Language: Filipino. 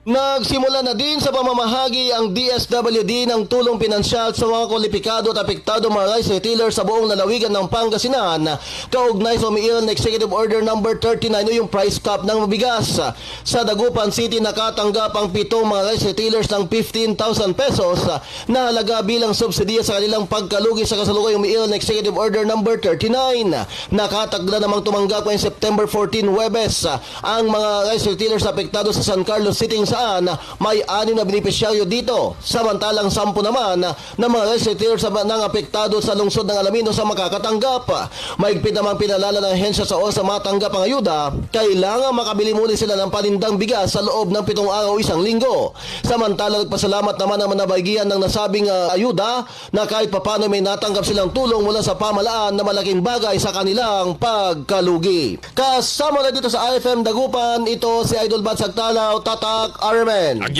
Nagsimula na din sa pamamahagi ang DSWD ng tulong pinansyal sa mga kwalipikado at apektado mga rice retailers sa buong lalawigan ng Pangasinan. Kaugnay sa umiiral na Executive Order number 39 o yung price cap ng mabigas. Sa Dagupan City nakatanggap ang pitong mga rice retailers ng 15,000 pesos na halaga bilang subsidiya sa kanilang pagkalugi sa kasalukuyang umiiral na Executive Order number 39. Nakatagda namang tumanggap ngayong September 14 Webes ang mga rice retailers apektado sa San Carlos City saan may anim na benepisyaryo dito. Samantalang sampu naman na mga rice retailers na nang apektado sa lungsod ng Alamino sa makakatanggap. Maigpit naman pinalala ng hensya sa oras sa matanggap ang ayuda, kailangan makabili muli sila ng panindang bigas sa loob ng pitong araw isang linggo. Samantala nagpasalamat naman ang manabagian ng nasabing ah, ayuda na kahit papano may natanggap silang tulong mula sa pamalaan na malaking bagay sa kanilang pagkalugi. Kasama na dito sa IFM Dagupan, ito si Idol Bad Sagtalaw, Tatak Iron Man.